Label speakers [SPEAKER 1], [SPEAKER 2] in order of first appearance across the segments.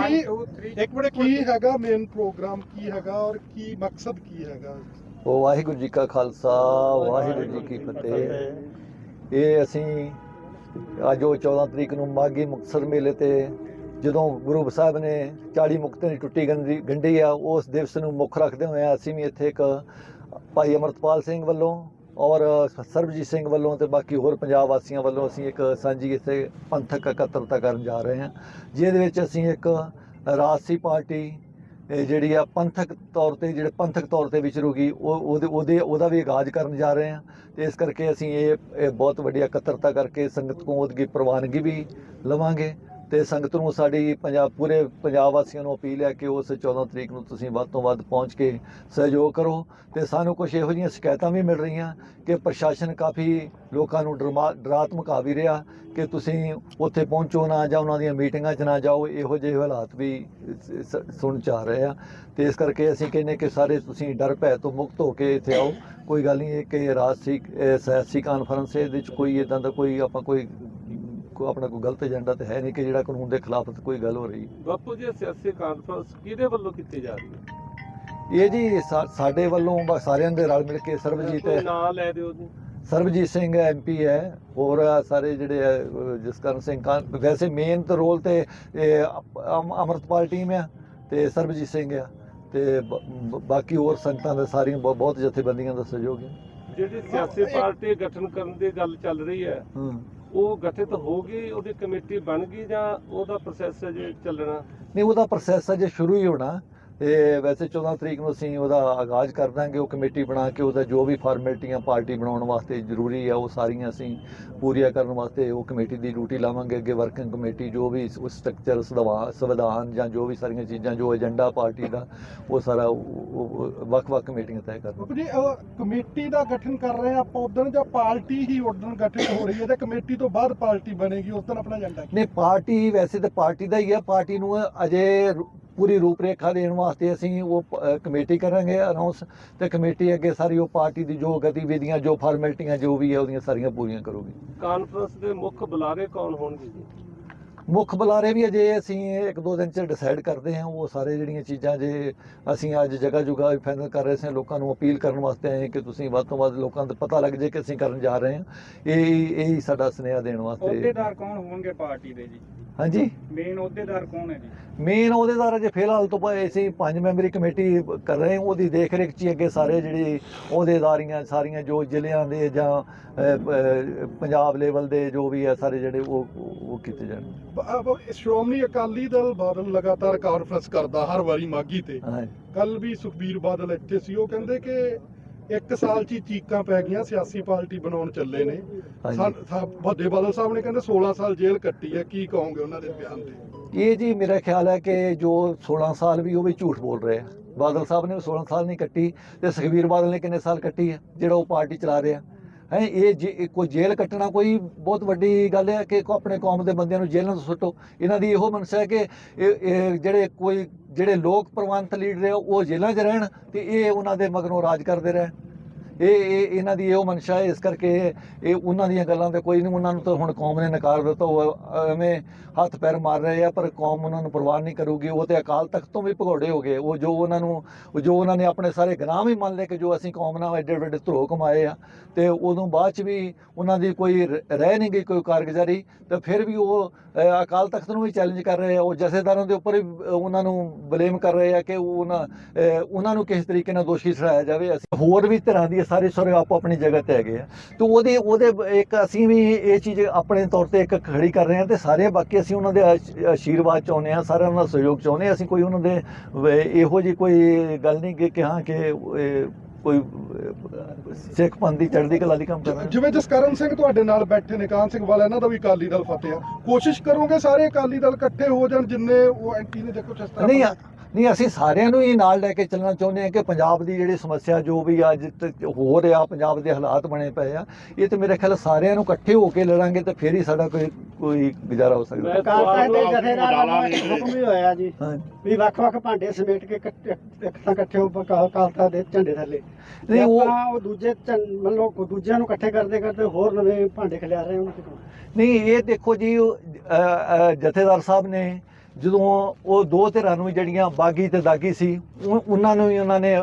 [SPEAKER 1] ਕੀ ਇੱਕ ਮਿੰਟ ਕੀ ਹੈਗਾ main programme ਕੀ ਹੈਗਾ ਔਰ ਕੀ ਮਕਸਦ ਕੀ ਹੈਗਾ?
[SPEAKER 2] ਉਹ ਵਾਹਿਗੁਰੂ ਜੀ ਕਾ ਖਾਲਸਾ ਵਾਹਿਗੁਰੂ ਜੀ ਕੀ ਫਤਿਹ। ਇਹ ਅਸੀਂ ਅੱਜ ਉਹ 14 ਤਰੀਕ ਨੂੰ ਮਾਗੀ ਮੁਕਤਸਰ ਮੇਲੇ ਤੇ ਜਦੋਂ ਗੁਰੂ ਸਾਹਿਬ ਨੇ 40 ਮੁਕਤਾਂ ਦੀ ਟੁੱਟੀ ਗੰਢੀ ਗੰਢੀ ਆ ਉਸ ਦਿਵਸ ਨੂੰ ਮੁੱਖ ਰੱਖਦੇ ਹੋਏ ਅਸੀਂ ਵੀ ਇੱਥੇ ਇੱਕ ਭਾਈ ਅਮਰਤਪਾਲ ਸਿੰਘ ਵੱਲੋਂ ਔਰ ਸਰਬਜੀਤ ਸਿੰਘ ਵੱਲੋਂ ਤੇ ਬਾਕੀ ਹੋਰ ਪੰਜਾਬ ਵਾਸੀਆਂ ਵੱਲੋਂ ਅਸੀਂ ਇੱਕ ਸਾਂਝੀ ਇੱਥੇ ਪੰਥਕ ਇਕੱਤਰਤਾ ਕਰਨ ਜਾ ਰਹੇ ਹਾਂ। ਜਿਹਦੇ ਵਿੱਚ ਅਸੀਂ ਇੱਕ ਰਾਜਸੀ ਪਾਰਟੀ ਜਿਹੜੀ ਆ ਪੰਥਕ ਤੌਰ ਤੇ, ਜਿਹੜੇ ਪੰਥਕ ਤੌਰ ਤੇ ਵਿਚਰੂਗੀ ਉਹ ਉਹਦੇ ਉਹਦੇ, ਉਹਦਾ ਵੀ ਆਗਾਜ਼ ਕਰਨ ਜਾ ਰਹੇ ਹਾਂ। ਤੇ ਇਸ ਕਰਕੇ ਅਸੀਂ ਇਹ ਇਹ ਬਹੁਤ ਵੱਡੀ ਇਕੱਤਰਤਾ ਕਰਕੇ ਸੰਗਤ ਕੋਲ ਉਹਦੀ ਪ੍ਰਵਾਨਗੀ ਵੀ ਲਵਾਂਗੇ। ਤੇ ਸੰਗਤ ਨੂੰ ਸਾਡੀ ਪੰਜਾਬ, ਪੂਰੇ ਪੰਜਾਬ ਵਾਸੀਆਂ ਨੂੰ ਅਪੀਲ ਹੈ ਕਿ ਉਸ 14 ਤਰੀਕ ਨੂੰ ਤੁਸੀਂ ਵੱਧ ਤੋਂ ਵੱਧ ਪਹੁੰਚ ਕੇ ਸਹਿਯੋਗ ਕਰੋ ਤੇ ਸਾਨੂੰ ਕੁਝ ਇਹੋ ਜਿਹੀਆਂ ਸ਼ਿਕਾਇਤਾਂ ਵੀ ਮਿਲ ਰਹੀਆਂ ਕਿ ਪ੍ਰਸ਼ਾਸਨ ਕਾਫੀ ਲੋਕਾਂ ਨੂੰ ਡਰਮਾ- ਡਰਾਤਮਕਾ ਵੀ ਰਿਹਾ ਕਿ ਤੁਸੀਂ ਉੱਥੇ ਪਹੁੰਚੋ ਨਾ ਜਾਂ ਉਹਨਾਂ ਦੀਆਂ ਮੀਟਿੰਗਾਂ 'ਚ ਨਾ ਜਾਓ, ਇਹੋ ਜਿਹੇ ਹਾਲਾਤ ਵੀ ਸੁਣ ਚ ਆ ਰਹੇ ਆ। ਤੇ ਇਸ ਕਰਕੇ ਅਸੀਂ ਕਹਿੰਦੇ ਕਿ ਸਾਰੇ ਤੁਸੀਂ ਡਰ ਭੈ ਤੋਂ ਮੁਕਤ ਹੋ ਕੇ ਇੱਥੇ ਆਓ। ਕੋਈ ਗੱਲ ਨਹੀਂ, ਇਹ ਕਿ ਰਾਜਸੀ ਸਿਆਸੀ ਕਾਨਫਰੰਸ ਹੈ, ਇਹਦੇ 'ਚ ਕੋਈ ਇਦਾਂ ਦਾ ਕੋਈ ਆਪਾਂ ਕੋਈ ਕੋਈ ਆਪਣਾ ਕੋਈ ਗਲਤ ਏਜੰਡਾ ਤੇ ਹੈ ਨਹੀਂ ਕਿ ਜਿਹੜਾ ਕਾਨੂੰਨ ਦੇ ਖਿਲਾਫ ਕੋਈ ਗੱਲ ਹੋ ਰਹੀ।
[SPEAKER 3] ਬਾਪੂ ਜੀ ਸਿਆਸੀ ਕਾਨਫਰੰਸ ਕਿਹਦੇ ਵੱਲੋਂ ਕੀਤੀ ਜਾ ਰਹੀ ਹੈ?
[SPEAKER 2] ਇਹ ਜੀ ਸਾਡੇ ਵੱਲੋਂ ਬਸ ਸਾਰਿਆਂ ਦੇ ਰਲ ਮਿਲ ਕੇ ਸਰਬਜੀਤ
[SPEAKER 3] ਕੋਈ ਨਾਂ ਲੈ ਦਿਓ ਜੀ।
[SPEAKER 2] ਸਰਬਜੀਤ ਸਿੰਘ ਐਮਪੀ ਹੈ। ਹੋਰ ਆ ਸਾਰੇ ਜਿਹੜੇ ਅਹ, ਜਸਕਰਨ ਸਿੰਘ ਕਾਨ ਵੈਸੇ ਮੇਨ ਤਾਂ ਰੋਲ ਤੇ ਇਹ ਅਮ- ਅਮ- ਅੰਮ੍ਰਿਤਪਾਲ ਟੀਮ ਆ ਤੇ ਸਰਬਜੀਤ ਸਿੰਘ ਆ ਤੇ ਬ- ਬ- ਬਾਕੀ ਹੋਰ ਸੰਗਤਾਂ ਦੇ ਸਾਰੀਆਂ ਬਹੁ- ਬਹੁਤ ਜਥੇਬੰਦੀਆਂ ਦਾ ਸਹਿਯੋਗ ਹੈ।
[SPEAKER 3] ਜਿਹੜੀ ਸਿਆਸੀ ਪਾਰਟੀ ਗਠਨ ਕਰਨ ਦੀ ਗੱਲ ਚੱਲ ਰਹੀ ਹੈ
[SPEAKER 2] ਹੂੰ।
[SPEAKER 3] ਉਹ ਗਠਿਤ ਹੋ ਗਈ, ਉਹਦੀ ਕਮੇਟੀ ਬਣ ਗਈ ਜਾਂ ਉਹਦਾ ਪ੍ਰੋਸੈਸ ਅਜੇ ਚੱਲਣਾ?
[SPEAKER 2] ਨਹੀਂ, ਉਹਦਾ ਪ੍ਰੋਸੈਸ ਅਜੇ ਸ਼ੁਰੂ ਹੀ ਹੋਣਾ ਤੇ ਵੈਸੇ 14 ਤਰੀਕ ਨੂੰ ਅਸੀਂ ਉਹਦਾ ਆਗਾਜ਼ ਕਰ ਦਾਂਗੇ ਉਹ ਕਮੇਟੀ ਬਣਾ ਕੇ ਉਹਦਾ ਜੋ ਵੀ ਫਾਰਮੈਲਿਟੀਆਂ ਪਾਰਟੀ ਬਣਾਉਣ ਵਾਸਤੇ ਜ਼ਰੂਰੀ ਆ ਉਹ ਸਾਰੀਆਂ ਅਸੀਂ ਪੂਰੀਆਂ ਕਰਨ ਵਾਸਤੇ ਉਹ ਕਮੇਟੀ ਦੀ ਡਿਊਟੀ ਲਾਵਾਂਗੇ ਅੱਗੇ ਵਰਕਿੰਗ ਕਮੇਟੀ ਜੋ ਵੀ ਉਸ ਸਟਰਕਚਰ ਸੰਵਿਧਾਨ ਜਾਂ ਜੋ ਵੀ ਸਾਰੀਆਂ ਚੀਜ਼ਾਂ ਜੋ ਏਜੰਡਾ ਪਾਰਟੀ ਦਾ ਉਹ ਸਾਰਾ ਵੱਖ-ਵੱਖ ਕਮੇਟੀਆਂ ਤੈਅ ਕਰਨ
[SPEAKER 1] ਬਾਪੂ ਜੀ ਉਹ ਕਮੇਟੀ ਦਾ ਗਠਨ ਕਰ ਰਹੇ ਆ ਆਪਾਂ ਉਦੋਂ ਜਾਂ ਪਾਰਟੀ ਹੀ ਉਦੋਂ ਗਠਿਤ ਹੋ ਰਹੀ ਹੈ ਤੇ ਕਮੇਟੀ ਤੋਂ ਬਾਅਦ ਪਾਰਟੀ ਬਣੇਗੀ ਉਸ ਦਿਨ ਆਪਣਾ ਏਜੰਡਾ
[SPEAKER 2] ਨਹੀਂ ਪਾਰਟੀ ਵੈਸੇ ਤਾਂ ਪਾਰਟੀ ਦਾ ਹੀ ਹੈ ਪਾਰਟੀ ਨੂੰ ਅਜੇ ਪੂਰੀ ਰੂਪਰੇਖਾ ਦੇਣ ਵਾਸਤੇ ਅਸੀਂ ਉਹ ਕਮੇਟੀ ਕਰਾਂਗੇ ਅਨਾਉਂਸ ਤੇ ਕਮੇਟੀ ਅੱਗੇ ਸਾਰੀ ਉਹ ਪਾਰਟੀ ਦੀ ਜੋ ਗਤੀਵਿਧੀਆਂ ਜੋ ਫਾਰਮੈਲਿਟੀਆਂ ਜੋ ਵੀ ਹੈ ਉਹਦੀਆਂ ਸਾਰੀਆਂ ਪੂਰੀਆਂ ਕਰੂਗੀ।
[SPEAKER 3] ਕਾਨਫਰੰਸ ਦੇ ਮੁੱਖ ਬੁਲਾਰੇ ਕੌਣ ਹੋਣਗੇ ਜੀ?
[SPEAKER 2] ਮੁੱਖ ਬੁਲਾਰੇ ਵੀ ਅਜੇ ਅਸੀਂ ਇੱਕ ਦੋ ਦਿਨ ਚ ਡਿਸਾਈਡ ਕਰਦੇ ਹਾਂ ਉਹ ਸਾਰੇ ਜਿਹੜੀਆਂ ਚੀਜ਼ਾਂ ਜੇ ਅਸੀਂ ਅੱਜ ਜਗ੍ਹਾ ਜੁਗਾ ਫਾਈਨਲ ਕਰ ਰਹੇ ਸੀ ਲੋਕਾਂ ਨੂੰ ਅਪੀਲ ਕਰਨ ਵਾਸਤੇ ਆਏ ਕਿ ਤੁਸੀਂ ਵੱਧ ਤੋਂ ਵੱਧ ਲੋਕਾਂ ਨੂੰ ਪਤਾ ਲੱਗ ਜੇ ਕਿ ਅਸੀਂ ਕਰਨ ਜਾ ਰਹੇ ਹਾਂ। ਇਹ ਇਹ ਸਾਡਾ ਸੁਨੇਹਾ ਦੇਣ ਵਾਸਤੇ।
[SPEAKER 4] ਅਹੁਦੇਦਾਰ ਕੌਣ ਹੋਣਗੇ ਪਾਰਟੀ ਦੇ ਜੀ?
[SPEAKER 2] ਹਾਂਜੀ?
[SPEAKER 4] ਮੇਨ ਅਹੁਦੇਦਾਰ ਕੌਣ ਹੈ ਜੀ?
[SPEAKER 2] ਮੇਨ ਅਹੁਦੇਦਾਰ ਅਜੇ ਫਿਲਹਾਲ ਤੋਂ ਪਏ ਅਸੀਂ ਪੰਜ ਮੈਂਬਰੀ ਕਮੇਟੀ ਕਰ ਰਹੇ ਹਾਂ ਉਹਦੀ ਦੇਖ ਰੇਖ ਚ ਹੀ ਅੱਗੇ ਸਾਰੇ ਜਿਹੜੀ ਅਹੁਦੇਦਾਰੀਆਂ ਸਾਰੀਆਂ ਜੋ ਜ਼ਿਲ੍ਹਿਆਂ ਦੇ ਜਾਂ ਅਹ, ਅਹ, ਪੰਜਾਬ ਲੈਵਲ ਦੇ ਜੋ ਵੀ ਹੈ ਸਾਰੇ ਜਿਹੜੇ ਉਹ ਉਹ ਕੀਤੇ
[SPEAKER 1] ਬ- ਅ- ਸ਼੍ਰੋਮਣੀ ਅਕਾਲੀ ਦਲ ਬਾਦਲ ਲਗਾਤਾਰ ਕਾਨਫਰੰਸ ਕਰਦਾ ਹਰ ਵਾਰੀ ਮਾਗੀ ਤੇ। ਕੱਲ ਵੀ ਸੁਖਬੀਰ ਬਾਦਲ ਇੱਥੇ ਸੀ ਉਹ ਕਹਿੰਦੇ ਕਿ ਇੱਕ ਸਾਲ ਚ ਹੀ ਚੀਕਾਂ ਪੈ ਗਈਆਂ ਸਿਆਸੀ ਪਾਰਟੀ ਬਣਾਉਣ ਚੱਲੇ ਨੇ। ਵੱਡੇ ਬਾਦਲ ਸਾਹਿਬ ਨੇ ਕਹਿੰਦੇ 16 ਸਾਲ ਜੇਲ੍ਹ ਕੱਟੀ ਹੈ ਕੀ ਕਹੋਗੇ ਉਹਨਾਂ ਦੇ ਬਿਆਨ ਤੇ?
[SPEAKER 2] ਇਹ ਜੀ ਮੇਰਾ ਖਿਆਲ ਹੈ ਕਿ ਜੋ 16 ਸਾਲ ਵੀ ਉਹ ਵੀ ਝੂਠ ਬੋਲ ਰਹੇ ਆ। ਬਾਦਲ ਸਾਹਿਬ ਨੇ 16 ਸਾਲ ਨਹੀਂ ਕੱਟੀ ਤੇ ਸੁਖਬੀਰ ਬਾਦਲ ਨੇ ਕਿੰਨੇ ਸਾਲ ਕੱਟੀ ਹੈ ਜਿਹੜਾ ਉਹ ਪਾਰਟੀ ਚਲਾ ਰਿਹਾ। ਹੈ, ਇਹ ਜੇ- ਕੋਈ ਜੇਲ੍ਹ ਕੱਟਣਾ ਕੋਈ ਬਹੁਤ ਵੱਡੀ ਗੱਲ ਹੈ ਕਿ ਆਪਣੇ ਕੌਮ ਦੇ ਬੰਦਿਆਂ ਨੂੰ ਜੇਲ੍ਹਾਂ ਤੋਂ ਸੁੱਟੋ। ਇਹਨਾਂ ਦੀ ਇਹੋ ਮਨਸ਼ਾ ਹੈ ਕਿ ਇਹ ਜਿਹੜੇ ਕੋਈ, ਜਿਹੜੇ ਲੋਕ ਪ੍ਰਵੰਤ ਲੀਡਰ ਆ ਉਹ ਜੇਲ੍ਹਾਂ 'ਚ ਰਹਿਣ ਤੇ ਇਹ ਉਹਨਾਂ ਦੇ ਮਗਰੋਂ ਰਾਜ ਕਰਦੇ ਰਹਿਣ। ਇਹ ਇਹ, ਇਹਨਾਂ ਦੀ ਇਹੋ ਮਨਸ਼ਾ ਹੈ, ਇਸ ਕਰਕੇ ਇਹ ਉਹਨਾਂ ਦੀਆਂ ਗੱਲਾਂ ਤੇ ਕੋਈ ਨਹੀਂ, ਉਹਨਾਂ ਨੂੰ ਤਾਂ ਹੁਣ ਕੌਮ ਨੇ ਨਕਾਰ ਦਿੱਤਾ, ਉਹ ਐਵੇਂ ਹੱਥ ਪੈਰ ਮਾਰ ਰਹੇ ਆ, ਪਰ ਕੌਮ ਉਹਨਾਂ ਨੂੰ ਪਰਵਾਹ ਨਹੀਂ ਕਰੂਗੀ, ਉਹ ਤੇ ਅਕਾਲ ਤਖਤ ਤੋਂ ਵੀ ਭਗੌੜੇ ਹੋ ਗਏ, ਉਹ ਜੋ ਉਹਨਾਂ ਨੂੰ, ਜੋ ਉਹਨਾਂ ਨੇ ਆਪਣੇ ਸਾਰੇ ਗੁਨਾਹ ਵੀ ਮੰਨ ਲਏ ਕਿ ਜੋ ਅਸੀਂ ਕੌਮ ਨਾਲ ਐਡੇ ਵੱਡੇ ਧਰੋ ਕਮਾਏ ਆ, ਤੇ ਉਦੋਂ ਬਾਅਦ ਚ ਵੀ ਉਹਨਾਂ ਦੀ ਕੋਈ ਰਹਿ ਨਹੀਂ ਗਈ, ਕੋਈ ਕਾਰਗੁਜ਼ਾਰੀ, ਤੇ ਫਿਰ ਵੀ ਉਹ ਅਕਾਲ ਤਖਤ ਨੂੰ ਵੀ ਚੈਲੰਜ ਕਰ ਰਹੇ ਆ, ਉਹ ਜਥੇਦਾਰਾਂ ਦੇ ਉੱਪਰ ਵੀ ਉਹਨਾਂ ਨੂੰ ਬਲੇਮ ਕਰ ਰਹੇ ਆ ਕਿ ਉਹਨਾਂ ਉਹਨਾਂ ਨੂੰ ਕਿਸ ਤਰੀਕੇ ਨਾਲ ਦੋਸ਼ੀ ਠਹਿਰਾਇਆ ਜਾਵੇ, ਅਸੀਂ ਹੋਰ ਵੀ ਤਰ੍ਹਾਂ ਦੀ ਸਾਰੇ ਸਾਰੇ ਆਪੋ ਆਪਣੀ ਜਗ੍ਹਾ ਤੇ ਹੈਗੇ ਆ। ਤੇ ਉਹਦੇ ਉਹਦੇ ਇੱਕ ਅਸੀਂ ਵੀ ਇਹ ਚੀਜ਼ ਆਪਣੇ ਤੌਰ ਤੇ ਇੱਕ ਖੜੀ ਕਰ ਰਹੇ ਹਾਂ ਤੇ ਸਾਰੇ ਬਾਕੀ ਅਸੀਂ ਉਹਨਾਂ ਦੇ ਆਸ਼- ਆਸ਼ੀਰਵਾਦ ਚਾਹੁੰਦੇ ਹਾਂ ਸਾਰਿਆਂ ਦਾ ਸਹਿਯੋਗ ਚਾਹੁੰਦੇ ਅਸੀਂ ਕੋਈ ਉਹਨਾਂ ਦੇ ਇਹੋ ਜੀ ਕੋਈ ਗੱਲ ਨਹੀਂ ਕਿ ਹਾਂ ਕਿ ਕੋਈ ਸਿੱਖ ਪੰਥ ਦੀ ਚੜ੍ਹਦੀ ਕਲਾ ਦੀ ਕੰਮ ਕਰ ਰਹੇ।
[SPEAKER 1] ਜਿਵੇਂ ਜਸਕਰਨ ਸਿੰਘ ਤੁਹਾਡੇ ਨਾਲ ਬੈਠੇ ਨੇ ਕਾਨ ਸਿੰਘ ਵਾਲਾ ਇਹਨਾਂ ਦਾ ਵੀ ਅਕਾਲੀ ਦਲ ਫਤਿਹ ਆ। ਕੋਸ਼ਿਸ਼ ਕਰੋਗੇ ਸਾਰੇ ਅਕਾਲੀ ਦਲ ਇਕੱਠੇ ਹੋ ਜਾਣ ਜਿੰਨੇ ਉਹ ਐਂਟੀ ਨੇ ਦੇਖੋ ਜਿਸ ਤਰ੍ਹਾਂ
[SPEAKER 2] ਨਹੀਂ ਨਹੀਂ ਅਸੀਂ ਸਾਰਿਆਂ ਨੂੰ ਹੀ ਨਾਲ ਲੈ ਕੇ ਚੱਲਣਾ ਚਾਹੁੰਦੇ ਹਾਂ ਕਿ ਪੰਜਾਬ ਦੀ ਜਿਹੜੀ ਸਮੱਸਿਆ ਜੋ ਵੀ ਅੱਜ ਹੋ ਰਿਹਾ ਪੰਜਾਬ ਦੇ ਹਾਲਾਤ ਬਣੇ ਪਏ ਆ ਇਹ ਤੇ ਮੇਰੇ ਖਿਆਲ ਸਾਰਿਆਂ ਨੂੰ ਇਕੱਠੇ ਹੋ ਕੇ ਲੜਾਂਗੇ ਤੇ ਫਿਰ ਹੀ ਸਾਡਾ ਕੋਈ ਕੋਈ ਗੁਜ਼ਾਰਾ ਹੋ ਸਕਦਾ।
[SPEAKER 3] ਮੈਂ
[SPEAKER 5] ਕਾਲਸਾ ਦੇ
[SPEAKER 3] ਤੁਹਾਨੂੰ
[SPEAKER 5] ਜਥੇਦਾਰ ਵੱਲੋਂ ਇੱਕ ਹੁਕਮ ਵੀ ਹੋਇਆ ਜੀ
[SPEAKER 2] ਹਾਂ।
[SPEAKER 5] ਵੀ ਵੱਖ-ਵੱਖ ਭਾਂਡੇ ਸਮੇਟ ਕੇ ਇਕੱਠੇ ਇਕੱਠਾ ਇਕੱਠੇ ਉੱਪਰ ਕਾ- ਕਾਲਸਾ ਦੇ ਝੰਡੇ ਥੱਲੇ।
[SPEAKER 2] ਨਹੀਂ, ਉਹ-
[SPEAKER 5] ਦੂਜੇ ਝੰ- ਮਤਲਬ ਦੂਜਿਆਂ ਨੂੰ ਇਕੱਠੇ ਕਰਦੇ ਕਰਦੇ ਹੋਰ ਨਵੇਂ ਭਾਂਡੇ ਖਿਲਾ ਰਹੇ ਉਹਨਾਂ
[SPEAKER 2] ਨਹੀਂ ਇਹ ਦੇਖੋ ਜੀ ਜਥੇਦਾਰ ਸਾਹਿਬ ਨੇ ਜਦੋਂ ਉਹ ਦੋ ਧਿਰਾਂ ਨੂੰ ਜਿਹੜੀਆਂ ਬਾਗੀ ਤੇ ਦਾਗੀ ਸੀ ਉਹ- ਉਹਨਾਂ ਨੂੰ ਹੀ ਉਹਨਾਂ ਨੇ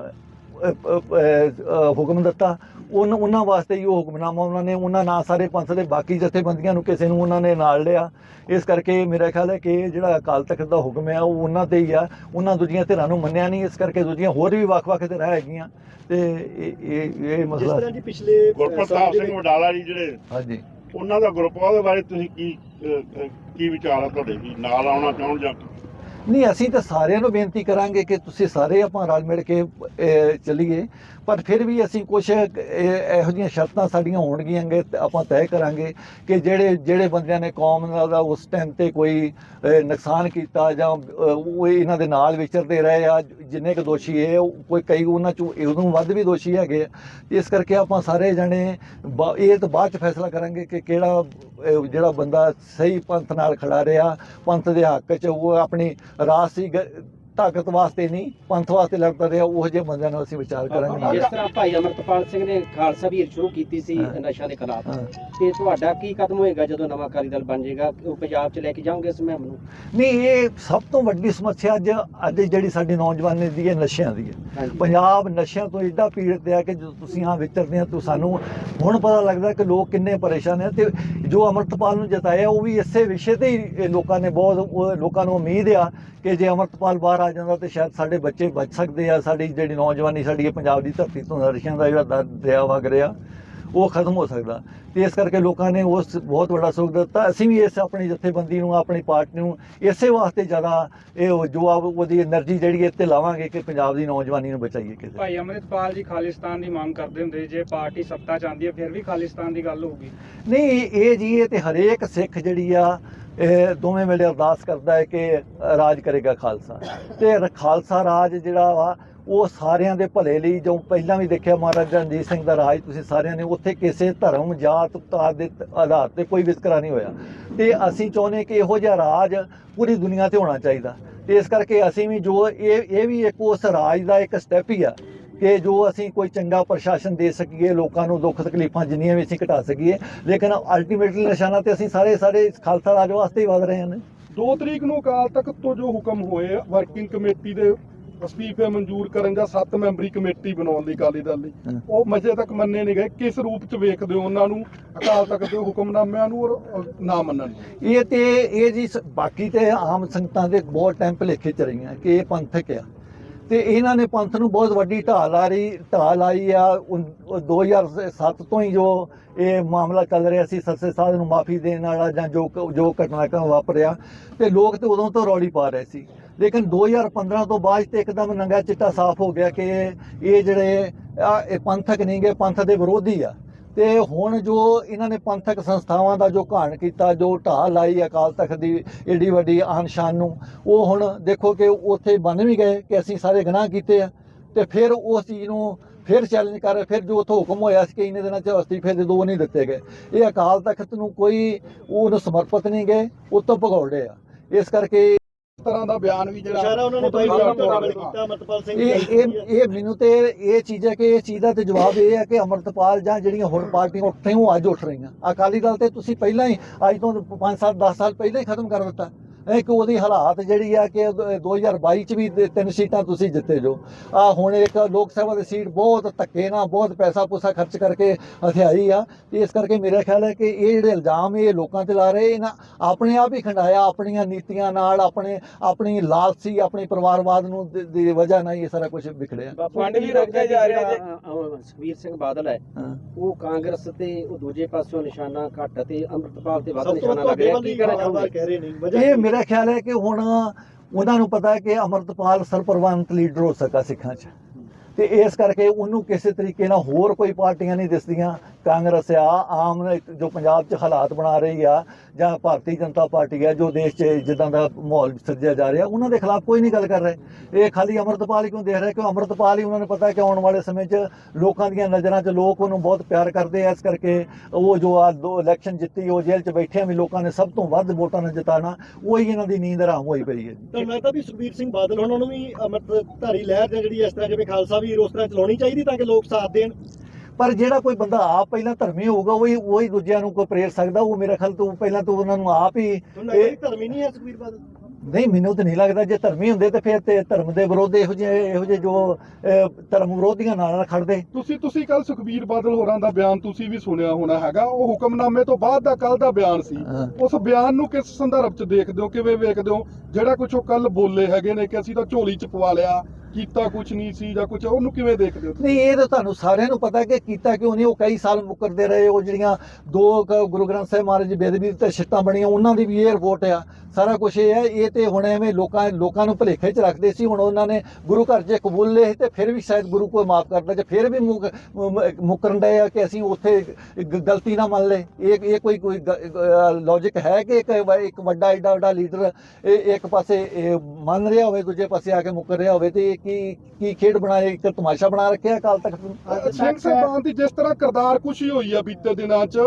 [SPEAKER 2] ਹੁਕਮ ਦਿੱਤਾ। ਉਨ- ਉਹਨਾਂ ਵਾਸਤੇ ਹੀ ਉਹ ਹੁਕਮਨਾਮਾ ਉਹਨਾਂ ਨੇ ਉਹਨਾਂ ਨਾਲ ਸਾਰੇ ਪੰਥ ਦੇ ਬਾਕੀ ਜਥੇਬੰਦੀਆਂ ਨੂੰ ਕਿਸੇ ਨੂੰ ਉਹਨਾਂ ਨੇ ਨਾਲ ਲਿਆ। ਇਸ ਕਰਕੇ ਮੇਰਾ ਖਿਆਲ ਹੈ ਕਿ ਜਿਹੜਾ ਅਕਾਲ ਤਖਤ ਦਾ ਹੁਕਮ ਹੈ ਉਹ ਉਹਨਾਂ ਤੇ ਹੀ ਆ। ਉਹਨਾਂ ਦੂਜੀਆਂ ਧਿਰਾਂ ਨੂੰ ਮੰਨਿਆ ਨਹੀਂ ਇਸ ਕਰਕੇ ਦੂਜੀਆਂ ਹੋਰ ਵੀ ਵੱਖ-ਵੱਖ ਧਿਰਾਂ ਹੈਗੀਆਂ। ਤੇ ਇਹ ਇਹ ਇਹ ਮਸਲਾ
[SPEAKER 5] ਜੀ ਪਿਛਲੇ
[SPEAKER 6] ਗੁਰਪ੍ਰਤਾਪ ਸਿੰਘ ਵਡਾਲਾ ਜੀ ਜਿਹੜੇ
[SPEAKER 2] ਹਾਂਜੀ।
[SPEAKER 6] ਉਹਨਾਂ ਦਾ ਗਰੁੱਪ ਆ ਉਹਦੇ ਬਾਰੇ ਤੁਸੀਂ ਕੀ ਅਹ, ਅਹ, ਕੀ ਵਿਚਾਰ ਆ ਤੁਹਾਡੇ ਵੀ? ਨਾਲ ਆਉਣਾ ਚਾਹੁਣ ਜਾਂ
[SPEAKER 2] ਨਹੀਂ ਅਸੀਂ ਤਾਂ ਸਾਰਿਆਂ ਨੂੰ ਬੇਨਤੀ ਕਰਾਂਗੇ ਕਿ ਤੁਸੀਂ ਸਾਰੇ ਆਪਾਂ ਰਲ ਮਿਲ ਕੇ ਅਹ, ਚੱਲੀਏ। ਪਰ ਫਿਰ ਵੀ ਅਸੀਂ ਕੁਝ ਇਹੋ ਜਿਹੀਆਂ ਸ਼ਰਤਾਂ ਸਾਡੀਆਂ ਹੋਣਗੀਆਂ ਗੇ ਆਪਾਂ ਤੈਅ ਕਰਾਂਗੇ ਕਿ ਜਿਹੜੇ ਜਿਹੜੇ ਬੰਦਿਆਂ ਨੇ ਕੌਮ ਦਾ ਉਸ ਟਾਈਮ ਤੇ ਕੋਈ ਨੁਕਸਾਨ ਕੀਤਾ ਜਾਂ ਉਹ ਇਹਨਾਂ ਦੇ ਨਾਲ ਵਿਚਰਦੇ ਰਹੇ ਆ ਜਿੰਨੇ ਕੁ ਦੋਸ਼ੀ ਹੈ ਉਹ ਕੋਈ ਕਈ ਉਹਨਾਂ ਚੋਂ ਉਦੋਂ ਵੱਧ ਵੀ ਦੋਸ਼ੀ ਹੈਗੇ ਆ। ਇਸ ਕਰਕੇ ਆਪਾਂ ਸਾਰੇ ਜਣੇ ਬਾ- ਇਹ ਤਾਂ ਬਾਅਦ ਚ ਫੈਸਲਾ ਕਰਾਂਗੇ ਕਿ ਕਿਹੜਾ ਜਿਹੜਾ ਬੰਦਾ ਸਹੀ ਪੰਥ ਨਾਲ ਖੜਾ ਰਿਹਾ ਪੰਥ ਦੇ ਹੱਕ 'ਚ ਉਹ ਆਪਣੀ ਰਾਸੀ ਤਾਕਤ ਵਾਸਤੇ ਨਹੀਂ ਪੰਥ ਵਾਸਤੇ ਲੜਦਾ ਰਿਹਾ ਉਹ ਜਿਹੇ ਬੰਦਿਆਂ ਨਾਲ ਅਸੀਂ ਵਿਚਾਰ ਕਰਾਂਗੇ
[SPEAKER 7] ਜਿਸ ਤਰ੍ਹਾਂ ਭਾਈ ਅਮਰਤਪਾਲ ਸਿੰਘ ਨੇ ਖਾਲਸਾ ਵੀਰ ਸ਼ੁਰੂ ਕੀਤੀ ਸੀ। ਨਸ਼ਾ ਦੇ ਖਿਲਾਫ। ਤੇ ਤੁਹਾਡਾ ਕੀ ਕਦਮ ਹੋਏਗਾ ਜਦੋਂ ਨਵਾਂ ਅਕਾਲੀ ਦਲ ਬਣ ਜਾਏਗਾ ਉਹ ਪੰਜਾਬ 'ਚ ਲੈ ਕੇ ਜਾਓਗੇ ਇਸ ਮੁਹਿੰਮ ਨੂੰ
[SPEAKER 2] ਨਹੀਂ ਇਹ ਸਭ ਤੋਂ ਵੱਡੀ ਸਮੱਸਿਆ ਅੱਜ ਅੱਜ ਜਿਹੜੀ ਸਾਡੀ ਨੌਜਵਾਨੀ ਦੀ ਹੈ ਨਸ਼ਿਆਂ ਦੀ ਹੈ। ਪੰਜਾਬ ਨਸ਼ਿਆਂ ਤੋਂ ਏਡਾ ਪੀੜਤ ਹੈ ਕਿ ਜਦੋਂ ਤੁਸੀਂ ਆ ਵਿਚਰਦੇ ਆ ਤਾਂ ਸਾਨੂੰ ਹੁਣ ਪਤਾ ਲੱਗਦਾ ਕਿ ਲੋਕ ਕਿੰਨੇ ਪਰੇਸ਼ਾਨ ਹੈ ਤੇ ਜੋ ਅਮਰਤਪਾਲ ਨੂੰ ਜਿਤਾਇਆ ਉਹ ਵੀ ਇਸੇ ਵਿਸ਼ੇ ਤੇ ਹੀ ਲੋਕਾਂ ਨੇ ਬਹੁਤ ਲੋਕਾਂ ਨੂੰ ਉਮੀਦ ਆ ਕਿ ਜੇ ਅਮਰਤਪਾਲ ਬਾਹਰ ਆ ਜਾਂਦਾ ਤੇ ਸ਼ਾਇਦ ਸਾਡੇ ਬੱਚੇ ਬਚ ਸਕਦੇ ਆ ਸਾਡੀ ਜਿਹੜੀ ਨੌਜਵਾਨੀ ਸਾਡੀ ਪੰਜਾਬ ਦੀ ਧਰਤੀ ਤੋਂ ਨਰਸ਼ਿਆਂ ਦਾ ਜਿਹੜਾ ਦਰਿਆ ਵਗ ਰਿਹਾ ਉਹ ਖਤਮ ਹੋ ਸਕਦਾ। ਤੇ ਇਸ ਕਰਕੇ ਲੋਕਾਂ ਨੇ ਉਸ ਬਹੁਤ ਵੱਡਾ ਸੁਖ ਦਿੱਤਾ। ਅਸੀਂ ਵੀ ਇਸ ਆਪਣੀ ਜਥੇਬੰਦੀ ਨੂੰ ਆਪਣੀ ਪਾਰਟੀ ਨੂੰ ਇਸੇ ਵਾਸਤੇ ਜ਼ਿਆਦਾ ਇਹ ਜੋ ਆਪ ਉਹਦੀ એનર્ਜੀ ਜਿਹੜੀ ਇੱਥੇ ਲਾਵਾਂਗੇ ਕਿ ਪੰਜਾਬ ਦੀ ਨੌਜਵਾਨੀ ਨੂੰ ਬਚਾਈਏ ਕਿਸੇ
[SPEAKER 4] ਭਾਈ ਅਮਰਿਤਪਾਲ ਜੀ ਖਾਲਿਸਤਾਨ ਦੀ ਮੰਗ ਕਰਦੇ ਹੁੰਦੇ ਜੇ ਪਾਰਟੀ ਸੱਤਾ ਚਾਹੁੰਦੀ ਹੈ ਫਿਰ ਵੀ ਖਾਲਿਸਤਾਨ ਦੀ ਗੱਲ ਹੋਊਗੀ।
[SPEAKER 2] ਨਹੀਂ ਇਹ ਜੀ ਇਹ ਤੇ ਹਰੇਕ ਸਿੱਖ ਜਿਹੜੀ ਆ ਇਹ ਦੋਵੇਂ ਵੇਲੇ ਅਰਦਾਸ ਕਰਦਾ ਹੈ ਕਿ ਰਾਜ ਕਰੇਗਾ ਖਾਲਸਾ। ਤੇ ਖਾਲਸਾ ਰਾਜ ਜਿਹੜਾ ਵਾ, ਉਹ ਸਾਰਿਆਂ ਦੇ ਭਲੇ ਲਈ, ਜੋ ਪਹਿਲਾਂ ਵੀ ਦੇਖਿਆ ਮਹਾਰਾਜਾ ਰਣਜੀਤ ਸਿੰਘ ਦਾ ਰਾਜ, ਤੁਸੀਂ ਸਾਰਿਆਂ ਨੇ ਉੱਥੇ ਕਿਸੇ ਧਰਮ, ਜਾਤ ਪਾਤ ਦੇ ਆਧਾਰ ਤੇ ਕੋਈ ਵਿਤਕਰਾ ਨਹੀਂ ਹੋਇਆ। ਤੇ ਅਸੀਂ ਚਾਹੁੰਦੇ ਕਿ ਇਹੋ ਜਿਹਾ ਰਾਜ ਪੂਰੀ ਦੁਨੀਆ ਤੇ ਹੋਣਾ ਚਾਹੀਦਾ। ਤੇ ਇਸ ਕਰਕੇ ਅਸੀਂ ਵੀ ਜੋ ਇਹ ਇਹ ਵੀ ਇੱਕ ਉਸ ਰਾਜ ਦਾ ਇੱਕ ਸਟੈਪ ਹੀ ਆ। ਕਿ ਜੋ ਅਸੀਂ ਕੋਈ ਚੰਗਾ ਪ੍ਰਸ਼ਾਸਨ ਦੇ ਸਕੀਏ ਲੋਕਾਂ ਨੂੰ ਦੁੱਖ ਤਕਲੀਫਾਂ ਜਿੰਨੀਆਂ ਵੀ ਅਸੀਂ ਘਟਾ ਸਕੀਏ ਲੇਕਿਨ ਅਲਟੀਮੇਟਲੀ ਨਿਸ਼ਾਨਾ ਤੇ ਅਸੀਂ ਸਾਰੇ ਸਾਰੇ ਖਾਲਸਾ ਰਾਜ ਵਾਸਤੇ ਹੀ ਵਧ ਰਹੇ ਹਾਂ
[SPEAKER 1] 2 ਤਰੀਕ ਨੂੰ ਅਕਾਲ ਤਖਤ ਤੋਂ ਜੋ ਹੁਕਮ ਹੋਏ ਵਰਕਿੰਗ ਕਮੇਟੀ ਦੇ ਅਸਤੀਫੇ ਮਨਜ਼ੂਰ ਕਰਨ ਜਾਂ 7 ਮੈਂਬਰੀ ਕਮੇਟੀ ਬਣਾਉਣ ਦੀ ਅਕਾਲੀ ਦਲ ਲਈ। ਉਹ ਮਜੇ ਤੱਕ ਮੰਨੇ ਨਹੀਂ ਗਏ। ਕਿਸ ਰੂਪ ਚ ਵੇਖਦੇ ਹੋ ਉਹਨਾਂ ਨੂੰ ਅਕਾਲ ਤਖਤ ਦੇ ਹੁਕਮਨਾਮਿਆਂ ਨੂੰ ਔਰ ਨਾ ਮੰਨਣ
[SPEAKER 2] ਇਹ ਤੇ ਇਹ ਜੀ ਬਾਕੀ ਤੇ ਆਮ ਸੰਗਤਾਂ ਦੇ ਬਹੁਤ ਟਾਈਮ ਭੁਲੇਖੇ ਚ ਰਹੀਆਂ ਕਿ ਇਹ ਪੰਥਕ ਆ। ਤੇ ਇਹਨਾਂ ਨੇ ਪੰਥ ਨੂੰ ਬਹੁਤ ਵੱਡੀ ਢਾਲ ਆ ਰਹੀ ਢਾਲ ਆਈ ਆ। ਉਨ- ਉਹ 2007 ਤੋਂ ਹੀ ਜੋ ਇਹ ਮਾਮਲਾ ਚੱਲ ਰਿਹਾ ਸੀ ਸੱਸੇ ਸਾਹਿਬ ਨੂੰ ਮਾਫੀ ਦੇਣ ਵਾਲਾ ਜਾਂ ਜੋ ਜੋ ਘਟਨਾਕ੍ਰਮ ਵਾਪਰਿਆ, ਤੇ ਲੋਕ ਤੇ ਉਦੋਂ ਤੋਂ ਰੌਲੀ ਪਾ ਰਹੇ ਸੀ। ਲੇਕਿਨ 2015 ਤੋਂ ਬਾਅਦ ਤੇ ਇੱਕਦਮ ਨੰਗਾ ਚਿੱਟਾ ਸਾਫ਼ ਹੋ ਗਿਆ ਕਿ ਇਹ ਜਿਹੜੇ ਇਹ ਪੰਥਕ ਨਹੀਂ ਗੇ ਪੰਥ ਦੇ ਵਿਰੋਧੀ ਆ। ਤੇ ਹੁਣ ਜੋ ਇਹਨਾਂ ਨੇ ਪੰਥਕ ਸੰਸਥਾਵਾਂ ਦਾ ਜੋ ਘਾਣ ਕੀਤਾ, ਜੋ ਢਾਹ ਲਾਈ ਅਕਾਲ ਤਖਤ ਦੀ ਏਡੀ ਵੱਡੀ ਆਨ ਸ਼ਾਨ ਨੂੰ, ਉਹ ਹੁਣ ਦੇਖੋ ਕਿ ਉੱਥੇ ਮੰਨ ਵੀ ਗਏ ਕਿ ਅਸੀਂ ਸਾਰੇ ਗੁਨਾਹ ਕੀਤੇ ਆ ਤੇ ਫਿਰ ਉਸ ਚੀਜ਼ ਨੂੰ ਫਿਰ ਚੈਲੰਜ ਕਰ, ਫਿਰ ਜੋ ਉੱਥੋਂ ਹੁਕਮ ਹੋਇਆ ਸੀ ਕਿ ਇਹਨੇ ਦਿਨਾਂ ਚ ਅਸਤੀਫੇ ਦੇ ਦੋ ਨਹੀਂ ਦਿੱਤੇ ਗਏ। ਇਹ ਅਕਾਲ ਤਖਤ ਨੂੰ ਕੋਈ, ਉਹਨੂੰ ਸਮਰਪਿਤ ਨਹੀਂ ਗਏ ਉਹ ਤੋਂ ਭਗੌੜੇ ਆ। ਇਸ ਕਰਕੇ
[SPEAKER 1] ਤਰ੍ਹਾਂ ਦਾ ਬਿਆਨ ਵੀ ਜਿਹੜਾ
[SPEAKER 5] ਇਸ਼ਾਰਾ ਉਹਨਾਂ ਨੇ ਬਾਈ ਸਾਹਿਬ ਕੀਤਾ ਅਮਰਤਪਾਲ ਸਿੰਘ
[SPEAKER 2] ਇਹ ਇਹ ਇਹ ਮੈਨੂੰ ਤੇ ਇਹ ਚੀਜ਼ ਹੈ ਕਿ ਇਹ ਚੀਜ਼ ਦਾ ਤੇ ਜਵਾਬ ਇਹ ਹੈ ਕਿ ਅਮਰਤਪਾਲ ਜਾਂ ਜਿਹੜੀਆਂ ਹੁਣ ਪਾਰਟੀਆਂ ਉੱਠ ਰਹੀਆਂ ਉਹ ਅੱਜ ਉੱਠ ਰਹੀਆਂ। ਅਕਾਲੀ ਦਲ ਤੇ ਤੁਸੀਂ ਪਹਿਲਾਂ ਹੀ ਅੱਜ ਤੋਂ 5 ਸਾਲ 10 ਸਾਲ ਪਹਿਲਾਂ ਹੀ ਖਤਮ ਕਰ ਦਿੱਤਾ। ਇਹ ਕਿ ਉਹਦੀ ਹਾਲਾਤ ਜਿਹੜੀ ਆ ਕਿ 2022 ਚ ਵੀ ਤਿੰਨ ਸੀਟਾਂ ਤੁਸੀਂ ਜਿੱਤੇ ਜੋ। ਆ ਹੁਣ ਇੱਕ ਲੋਕ ਸਭਾ ਦੀ ਸੀਟ ਬਹੁਤ ਧੱਕੇ ਨਾਲ ਬਹੁਤ ਪੈਸਾ ਪੂਸਾ ਖਰਚ ਕਰਕੇ ਹਥਿਆਈ ਆ। ਇਸ ਕਰਕੇ ਮੇਰਾ ਖਿਆਲ ਹੈ ਕਿ ਇਹ ਜਿਹੜੇ ਇਲਜ਼ਾਮ ਇਹ ਲੋਕਾਂ ਤੇ ਲਾ ਰਹੇ ਇਹਨਾਂ ਆਪਣੇ ਆਪ ਹੀ ਖੰਡਾਇਆ ਆਪਣੀਆਂ ਨੀਤੀਆਂ ਨਾਲ ਆਪਣੇ ਆਪਣੀ ਲਾਲਸੀ ਆਪਣੀ ਪਰਿਵਾਰਵਾਦ ਨੂੰ ਦੀ- ਵਜ੍ਹਾ ਨਾਲ ਇਹ ਸਾਰਾ ਕੁਝ ਵਿਖੜਿਆ।
[SPEAKER 4] ਫੰਡ ਵੀ
[SPEAKER 7] ਕੀ
[SPEAKER 4] ਰੋਕਿਆ ਜਾ ਰਿਹਾ
[SPEAKER 7] ਸੁਖਬੀਰ ਸਿੰਘ ਬਾਦਲ ਹੈ। ਉਹ ਕਾਂਗਰਸ ਤੇ ਉਹ ਦੂਜੇ ਪਾਸੋਂ ਨਿਸ਼ਾਨਾ ਘੱਟ ਤੇ ਅੰਮ੍ਰਿਤਪਾਲ ਤੇ ਵੱਧ ਨਿਸ਼ਾਨਾ ਲੱਗ ਰਿਹਾ। ਕੀ ਕਹਿਣਾ ਚਾਹੁੰਦੇ
[SPEAKER 5] ਕਹਿ ਰਹੇ ਨੇ ਵਜ੍ਹਾ
[SPEAKER 2] ਇਹ? ਮੇਰਾ ਖਿਆਲ ਹੈ ਕਿ ਹੁਣ, ਉਹਨਾਂ ਨੂੰ ਪਤਾ ਹੈ ਕਿ ਅਮਰਤਪਾਲ ਸਰਪ੍ਰਵਾਨਤ ਲੀਡਰ ਹੋ ਸਕਾ ਸਿੱਖਾਂ 'ਚ। ਤੇ ਇਸ ਕਰਕੇ ਉਹਨੂੰ ਕਿਸੇ ਤਰੀਕੇ ਨਾਲ ਹੋਰ ਕੋਈ ਪਾਰਟੀਆਂ ਨਹੀਂ ਦਿਸਦੀਆਂ। ਕਾਂਗਰਸ ਆ, ਆਮ ਜੋ ਪੰਜਾਬ 'ਚ ਹਾਲਾਤ ਬਣਾ ਰਹੀ ਆ, ਜਾਂ ਭਾਰਤੀ ਜਨਤਾ ਪਾਰਟੀ ਆ, ਜੋ ਦੇਸ਼ 'ਚ ਜਿੱਦਾਂ ਦਾ ਮਾਹੌਲ ਸਿਰਜਿਆ ਜਾ ਰਿਹਾ, ਉਹਨਾਂ ਦੇ ਖਿਲਾਫ ਕੋਈ ਨਹੀਂ ਗੱਲ ਕਰ ਰਹੇ। ਇਹ ਖਾਲੀ ਅੰਮ੍ਰਿਤਪਾਲ ਹੀ ਕਿਉਂ ਦੇਖ ਰਿਹਾ? ਕਿ ਅੰਮ੍ਰਿਤਪਾਲ ਹੀ ਉਹਨਾਂ ਨੂੰ ਪਤਾ ਕਿ ਆਉਣ ਵਾਲੇ ਸਮੇਂ 'ਚ ਲੋਕਾਂ ਦੀਆਂ ਨਜ਼ਰਾਂ 'ਚ ਲੋਕ ਉਹਨੂੰ ਬਹੁਤ ਪਿਆਰ ਕਰਦੇ ਆ। ਇਸ ਕਰਕੇ ਉਹ ਜੋ ਆ ਦੋ ਇਲੈਕਸ਼ਨ ਜਿੱਤੀ, ਉਹ ਜੇਲ੍ਹ 'ਚ ਬੈਠੇ ਵੀ ਲੋਕਾਂ ਨੇ ਸਭ ਤੋਂ ਵੱਧ ਵੋਟਾਂ ਨਾਲ ਜਿਤਾਣਾ ਉਹੀ ਇਹਨਾਂ ਦੀ ਨੀਂਦ ਹਰਾਮ ਹੋਈ ਪਈ ਹੈ।
[SPEAKER 8] ਤਾਂ ਲੱਗਦਾ ਵੀ ਸੁਖਬੀਰ ਸਿੰਘ ਬਾਦਲ, ਉਹਨਾਂ ਨੂੰ ਵੀ ਅੰਮ੍ਰਿਤਧਾਰੀ ਲਹਿਰ ਜਾਂ ਜਿਹੜੀ ਇਸ ਤਰ੍ਹਾਂ ਜਿਵੇਂ ਖਾਲਸਾ ਵੀਰ ਉਸ ਤਰ੍ਹਾਂ ਚਲਾਉਣੀ ਚਾਹੀਦੀ ਤਾਂ ਕਿ ਲੋਕ ਸਾਥ ਦੇਣ।
[SPEAKER 2] ਪਰ ਜਿਹੜਾ ਕੋਈ ਬੰਦਾ ਆਪ ਪਹਿਲਾਂ ਧਰਮੀ ਹੋਊਗਾ ਉਹੀ ਉਹੀ ਦੂਜਿਆਂ ਨੂੰ ਕੋਈ ਪ੍ਰੇਰ ਸਕਦਾ ਉਹ ਮੇਰੇ ਖਿਆਲ ਤੋਂ ਪਹਿਲਾਂ ਤੋਂ ਉਹਨਾਂ ਨੂੰ ਆਪ ਹੀ ਇਹ-
[SPEAKER 8] ਵੀ ਧਰਮੀ ਨਹੀਂ ਹੈ ਸੁਖਬੀਰ ਬਾਦਲ।
[SPEAKER 2] ਨਹੀਂ ਮੈਨੂੰ ਤਾਂ ਨਹੀਂ ਲੱਗਦਾ ਜੇ ਧਰਮੀ ਹੁੰਦੇ ਤਾਂ ਫਿਰ ਤੇ ਧਰਮ ਦੇ ਵਿਰੋਧ ਇਹੋ ਜਿਹੇ ਇਹੋ ਜਿਹੇ ਜੋ ਧਰਮ ਵਿਰੋਧੀਆਂ ਨਾਲ ਨਾਲ ਖੜਦੇ।
[SPEAKER 1] ਤੁਸੀਂ ਤੁਸੀਂ ਕੱਲ ਸੁਖਬੀਰ ਬਾਦਲ ਹੋਰਾਂ ਦਾ ਬਿਆਨ ਤੁਸੀਂ ਵੀ ਸੁਣਿਆ ਹੋਣਾ ਹੈਗਾ। ਉਹ ਹੁਕਮਨਾਮੇ ਤੋਂ ਬਾਅਦ ਦਾ ਕੱਲ ਦਾ ਬਿਆਨ ਸੀ।
[SPEAKER 2] ਹਾਂ।
[SPEAKER 1] ਉਸ ਬਿਆਨ ਨੂੰ ਕਿਸ ਸੰਦਰਭ 'ਚ ਦੇਖਦੇ ਹੋ? ਕਿਵੇਂ ਵੇਖਦੇ ਹੋ? ਜਿਹੜਾ ਕੁਝ ਉਹ ਕੱਲ ਬੋਲੇ ਹੈਗੇ ਨੇ ਕਿ ਅਸੀਂ ਤਾਂ ਝੋਲੀ 'ਚ ਪਵਾ ਲਿਆ। ਕੀਤਾ ਕੁਝ ਨਹੀਂ ਸੀ ਜਾਂ ਕੁਝ ਉਹਨੂੰ ਕਿਵੇਂ ਦੇਖਦੇ ਹੋ
[SPEAKER 2] ਨਹੀਂ, ਇਹ ਤਾਂ ਤੁਹਾਨੂੰ ਸਾਰਿਆਂ ਨੂੰ ਪਤਾ ਕਿ ਕੀਤਾ ਕਿਉਂ ਨਹੀਂ, ਉਹ ਕਈ ਸਾਲ ਮੁਕਰਦੇ ਰਹੇ, ਉਹ ਜਿਹੜੀਆਂ ਦੋ ਕ- ਗੁਰੂ ਗ੍ਰੰਥ ਸਾਹਿਬ ਮਹਾਰਾਜ ਦੀ ਬੇਦਬੀ ਤੇ ਛਿੱਟਾਂ ਬਣੀਆਂ, ਉਹਨਾਂ ਦੀ ਵੀ ਇਹ ਰਿਪੋਰਟ ਆ। ਸਾਰਾ ਕੁਝ ਇਹ ਹੈ ਇਹ ਤੇ ਹੁਣ ਐਵੇਂ ਲੋਕਾਂ ਲੋਕਾਂ ਨੂੰ ਭੁਲੇਖੇ 'ਚ ਰੱਖਦੇ ਸੀ, ਹੁਣ ਉਹਨਾਂ ਨੇ ਗੁਰੂ ਘਰ 'ਚ ਕਬੂਲ ਲਏ ਤੇ ਫਿਰ ਵੀ ਸ਼ਾਇਦ ਗੁਰੂ ਕੋਈ ਮਾਫ ਕਰਦਾ, ਜੇ ਫਿਰ ਵੀ ਮੁਕ- ਮ- ਮੁਕਰਨ ਡਏ ਆ ਕਿ ਅਸੀਂ ਉੱਥੇ ਗ- ਗਲਤੀ ਨਾ ਮੰਨ ਲਏ। ਇਹ ਇਹ ਕੋਈ ਕੋਈ ਲੌਜੀਕ ਹੈ ਕਿ ਇੱਕ ਇੱਕ ਵੱਡਾ ਐਡਾ ਵੱਡਾ ਲੀਡਰ ਇਹ ਇੱਕ ਪਾਸੇ ਇਹ ਮੰਨ ਰਿਹਾ ਹੋਵੇ, ਦੂਜੇ ਪਾਸੇ ਆ ਕੇ ਮੁਕਰ ਰਿਹਾ ਹੋਵੇ, ਤੇ ਇਹ ਕੀ ਕੀ ਖੇਡ ਬਣਾਏ ਇੱਕ ਤਮਾਸ਼ਾ ਬਣਾ ਰੱਖਿਆ ਕਾਲ ਤੱਕ
[SPEAKER 1] ਸਿੰਘ ਸਾਹਿਬਾਨ ਦੀ ਜਿਸ ਤਰ੍ਹਾਂ ਕਰਤਾਰ ਕੁਸ਼ੀ ਹੋਈ ਆ ਬੀਤੇ ਦਿਨਾਂ 'ਚ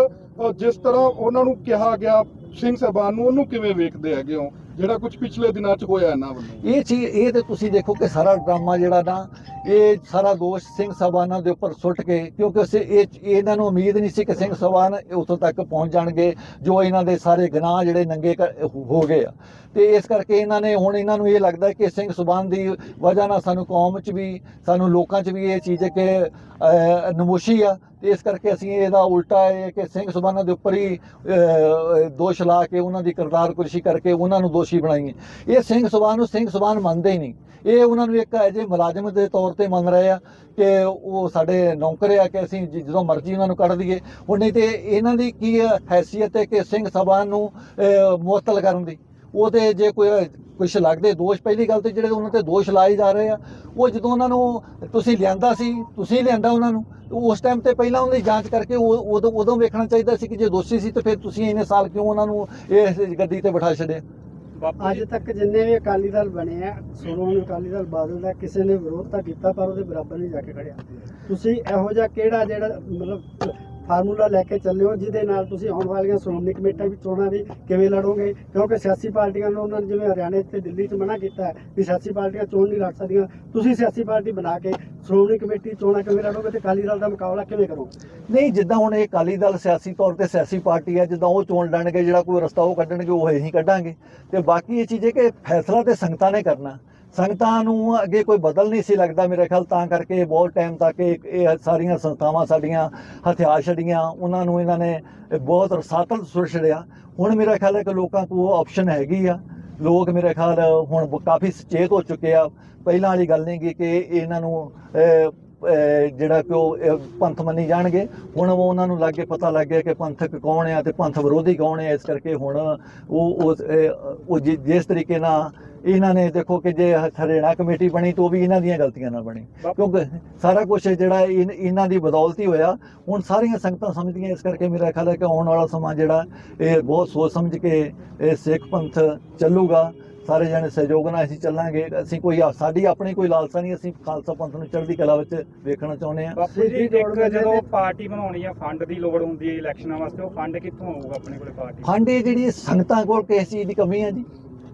[SPEAKER 1] ਜਿਸ ਤਰ੍ਹਾਂ ਉਹਨਾਂ ਨੂੰ ਕਿਹਾ ਗਿਆ ਸਿੰਘ ਸਾਹਿਬਾਨ ਨੂੰ ਉਹਨੂੰ ਕਿਵੇਂ ਵੇਖਦੇ ਹੈਗੇ ਹੋ? ਜਿਹੜਾ ਕੁਝ ਪਿਛਲੇ ਦਿਨਾਂ 'ਚ ਹੋਇਆ ਇਹਨਾਂ ਵੱਲੋਂ।
[SPEAKER 2] ਇਹ ਚੀਜ਼ ਇਹ ਤੇ ਤੁਸੀਂ ਦੇਖੋ ਕਿ ਸਾਰਾ ਡਰਾਮਾ ਜਿਹੜਾ ਨਾ ਇਹ ਸਾਰਾ ਦੋਸ਼ ਸਿੰਘ ਸਾਹਿਬਾਨਾਂ ਦੇ ਉੱਪਰ ਸੁੱਟ ਕੇ ਕਿਉਂਕਿ ਉਸੇ ਇਹ ਇਹਨਾਂ ਨੂੰ ਉਮੀਦ ਨਹੀਂ ਸੀ ਕਿ ਸਿੰਘ ਸਾਹਿਬਾਨ ਉੱਥੋਂ ਤੱਕ ਪਹੁੰਚ ਜਾਣਗੇ ਜੋ ਇਹਨਾਂ ਦੇ ਸਾਰੇ ਗੁਨਾਹ ਜਿਹੜੇ ਨੰਗੇ ਹੋ ਗਏ ਆ। ਤੇ ਇਸ ਕਰਕੇ ਇਹਨਾਂ ਨੇ ਹੁਣ ਇਹਨਾਂ ਨੂੰ ਇਹ ਲੱਗਦਾ ਕਿ ਸਿੰਘ ਸੁਬਾਨ ਦੀ ਵਜ੍ਹਾ ਨਾਲ ਸਾਨੂੰ ਕੌਮ 'ਚ ਵੀ ਸਾਨੂੰ ਲੋਕਾਂ 'ਚ ਵੀ ਇਹ ਚੀਜ਼ ਕਿ ਨਮੋਸ਼ੀ ਆ ਤੇ ਇਸ ਕਰਕੇ ਅਸੀਂ ਇਹਦਾ ਉਲਟਾ ਹੈ ਕਿ ਸਿੰਘ ਸੁਬਾਨਾਂ ਦੇ ਉੱਪਰ ਹੀ ਦੋਸ਼ ਲਾ ਕੇ ਉਹਨਾਂ ਦੀ ਕਰਤਾਰ ਕੁਰਸ਼ੀ ਕਰਕੇ ਉਹਨਾਂ ਨੂੰ ਦੋਸ਼ੀ ਬਣਾਈਏ। ਇਹ ਸਿੰਘ ਸੁਬਾਨ ਨੂੰ ਸਿੰਘ ਸੁਬਾਨ ਮੰਨਦੇ ਹੀ ਨਹੀਂ। ਇਹ ਉਹਨਾਂ ਨੂੰ ਇੱਕ ਅਜੇ ਮੁਲਾਜ਼ਮ ਦੇ ਤੌਰ ਤੇ ਮੰਨ ਰਹੇ ਆ ਕਿ ਉਹ ਸਾਡੇ ਨੌਕਰ ਆ ਕਿ ਅਸੀਂ ਜਦੋਂ ਮਰਜ਼ੀ ਉਹਨਾਂ ਨੂੰ ਕੱਢ ਦਈਏ। ਹੁਣ ਨਹੀਂ ਤੇ ਇਹਨਾਂ ਦੀ ਕੀ ਹੈਸੀਅਤ ਹੈ ਕਿ ਸਿੰਘ ਸੁਬਾਨ ਨੂੰ ਅਹ, ਮੁਅੱਤਲ ਕਰਨ ਦੀ। ਉਹ ਤੇ ਜੇ ਕੋਈ ਕੁਛ ਲੱਗਦੇ ਦੋਸ਼ ਪਹਿਲੀ ਗੱਲ ਤੇ ਜਿਹੜੇ ਉਹਨਾਂ ਤੇ ਦੋਸ਼ ਲਾਏ ਜਾ ਰਹੇ ਆ ਉਹ ਜਦੋਂ ਉਹਨਾਂ ਨੂੰ ਤੁਸੀਂ ਲਿਆਂਦਾ ਸੀ ਤੁਸੀਂ ਲਿਆਂਦਾ ਉਹਨਾਂ ਨੂੰ ਉਸ ਟਾਈਮ ਤੇ ਪਹਿਲਾਂ ਉਹਨਾਂ ਦੀ ਜਾਂਚ ਕਰਕੇ ਉਹ ਉਦੋਂ ਉਦੋਂ ਵੇਖਣਾ ਚਾਹੀਦਾ ਸੀ ਕਿ ਜੇ ਦੋਸ਼ੀ ਸੀ ਤਾਂ ਫਿਰ ਤੁਸੀਂ ਇੰਨੇ ਸਾਲ ਕਿਉਂ ਉਹਨਾਂ ਨੂੰ ਇਸ ਗੱਦੀ ਤੇ ਬਿਠਾ ਛੱਡਿਆ?
[SPEAKER 5] ਅੱਜ ਤੱਕ ਜਿੰਨੇ ਵੀ ਅਕਾਲੀ ਦਲ ਬਣੇ ਆ ਸ਼੍ਰੋਮਣੀ ਅਕਾਲੀ ਦਲ ਬਾਦਲ ਦਾ ਕਿਸੇ ਨੇ ਵਿਰੋਧ ਤਾਂ ਕੀਤਾ ਪਰ ਉਹਦੇ ਬਰਾਬਰ ਨਹੀਂ ਜਾ ਕੇ ਖੜਿਆ ਤੁਸੀਂ ਇਹੋ ਜਿਹਾ ਕਿਹੜਾ ਜਿਹੜਾ ਮਤਲਬ ਫਾਰਮੂਲਾ ਲੈ ਕੇ ਚੱਲੇ ਹੋ ਜਿਹਦੇ ਨਾਲ ਤੁਸੀਂ ਆਉਣ ਵਾਲੀਆਂ ਸ਼੍ਰੋਮਣੀ ਕਮੇਟੀਆਂ ਵੀ ਚੋਣਾਂ ਵੀ ਕਿਵੇਂ ਲੜੋਗੇ? ਕਿਉਂਕਿ ਸਿਆਸੀ ਪਾਰਟੀਆਂ ਨੂੰ ਉਹਨਾਂ ਨੇ ਜਿਵੇਂ ਹਰਿਆਣੇ ਤੇ ਦਿੱਲੀ 'ਚ ਮਨਾ ਕੀਤਾ ਵੀ ਸਿਆਸੀ ਪਾਰਟੀਆਂ ਚੋਣ ਨਹੀਂ ਲੜ ਸਕਦੀਆਂ, ਤੁਸੀਂ ਸਿਆਸੀ ਪਾਰਟੀ ਬਣਾ ਕੇ ਸ਼੍ਰੋਮਣੀ ਕਮੇਟੀ ਚੋਣਾਂ ਕਿਵੇਂ ਲੜੋਗੇ ਤੇ ਅਕਾਲੀ ਦਲ ਦਾ ਮੁਕਾਬਲਾ ਕਿਵੇਂ ਕਰੋਗੇ?
[SPEAKER 2] ਨਹੀਂ, ਜਿੱਦਾਂ ਹੁਣ ਇਹ ਅਕਾਲੀ ਦਲ ਸਿਆਸੀ ਤੌਰ ਤੇ ਸਿਆਸੀ ਪਾਰਟੀ ਹੈ, ਜਿੱਦਾਂ ਉਹ ਚੋਣ ਲੜਨਗੇ, ਜਿਹੜਾ ਕੋਈ ਰਸਤਾ ਉਹ ਕੱਢਣਗੇ, ਉਹ ਅਸੀਂ ਕੱਢਾਂਗੇ। ਤੇ ਬਾਕੀ ਇਹ ਚੀਜ਼ ਹੈ ਕਿ ਫੈਸਲਾ ਤੇ ਸੰਗਤਾਂ ਨੇ ਕਰਨਾ। ਸੰਗਤਾਂ ਨੂੰ ਅੱਗੇ ਕੋਈ ਬਦਲ ਨਹੀਂ ਸੀ ਲੱਗਦਾ ਮੇਰੇ ਖਿਆਲ, ਤਾਂ ਕਰਕੇ ਬਹੁਤ ਟਾਈਮ ਤੱਕ ਇਹ ਇਹ ਸਾਰੀਆਂ ਸੰਸਥਾਵਾਂ ਸਾਡੀਆਂ ਹਥਿਆਰ ਛੜੀਆਂ ਉਹਨਾਂ ਨੂੰ ਇਹਨਾਂ ਨੇ ਬਹੁਤ ਰਸਾਤਲ ਸੁਰ ਛੜਿਆ ਹੁਣ ਮੇਰਾ ਖਿਆਲ ਹੈ ਕਿ ਲੋਕਾਂ ਕੋਲ ਆਪਸ਼ਨ ਹੈਗੀ ਆ। ਲੋਕ ਮੇਰੇ ਖਿਆਲ ਹੁਣ ਕਾਫੀ ਸੁਚੇਤ ਹੋ ਚੁੱਕੇ ਆ। ਪਹਿਲਾਂ ਵਾਲੀ ਗੱਲ ਨਹੀਂ ਗੀ ਕਿ ਇਹਨਾਂ ਨੂੰ ਜਿਹੜਾ ਕਿ ਉਹ ਪੰਥ ਮੰਨੀ ਜਾਣਗੇ। ਹੁਣ ਉਹ ਉਹਨਾਂ ਨੂੰ ਲੱਗੇ ਪਤਾ ਲੱਗ ਗਿਆ ਕਿ ਪੰਥਕ ਕੌਣ ਆ ਤੇ ਪੰਥ ਵਿਰੋਧੀ ਕੌਣ ਆ। ਇਸ ਕਰਕੇ ਹੁਣ ਉਹ ਉਹ ਜਿਸ ਤਰੀਕੇ ਨਾਲ ਇਹਨਾਂ ਨੇ ਦੇਖੋ ਕਿ ਜੇ ਹਰਿਆਣਾ ਕਮੇਟੀ ਬਣੀ ਤਾਂ ਉਹ ਵੀ ਇਹਨਾਂ ਦੀਆਂ ਗਲਤੀਆਂ ਨਾਲ ਬਣੀ। ਕਿਉਂਕਿ ਸਾਰਾ ਕੁਝ ਜਿਹੜਾ ਇਹਨਾਂ ਦੀ ਬਦੌਲਤ ਹੀ ਹੋਇਆ। ਹੁਣ ਸਾਰੀਆਂ ਸੰਗਤਾਂ ਸਮਝਦੀਆਂ ਇਸ ਕਰਕੇ ਮੇਰਾ ਖਿਆਲ ਹੈ ਕਿ ਆਉਣ ਵਾਲਾ ਸਮਾਂ ਜਿਹੜਾ ਇਹ ਬਹੁਤ ਸੋਚ ਸਮਝ ਕੇ ਇਹ ਸਿੱਖ ਪੰਥ ਚੱਲੂਗਾ। ਸਾਰੇ ਜਣੇ ਸਹਿਯੋਗ ਨਾਲ ਅਸੀਂ ਚੱਲਾਂਗੇ। ਅਸੀਂ ਕੋਈ ਸਾਡੀ ਆਪਣੀ ਕੋਈ ਲਾਲਸਾ ਨਹੀਂ ਅਸੀਂ ਖਾਲਸਾ ਪੰਥ ਨੂੰ ਚੜ੍ਹਦੀ ਕਲਾ ਵਿੱਚ ਵੇਖਣਾ ਚਾਹੁੰਦੇ ਹਾਂ।
[SPEAKER 4] ਬਾਪੂ ਜੀ ਜਦੋਂ ਪਾਰਟੀ ਬਣਾਉਣੀ ਆ ਫੰਡ ਦੀ ਲੋੜ ਹੁੰਦੀ ਹੈ ਇਲੈਕਸ਼ਨਾਂ ਵਾਸਤੇ ਉਹ ਫੰਡ ਕਿੱਥੋਂ ਆਊਗਾ ਆਪਣੇ ਕੋਲੇ ਪਾਰਟੀ?
[SPEAKER 2] ਫੰਡ ਇਹ ਜਿਹੜੀ ਸੰਗਤਾਂ ਕੋਲ ਕਿਸ ਚੀਜ਼ ਦੀ ਕਮੀ ਹੈ ਜੀ?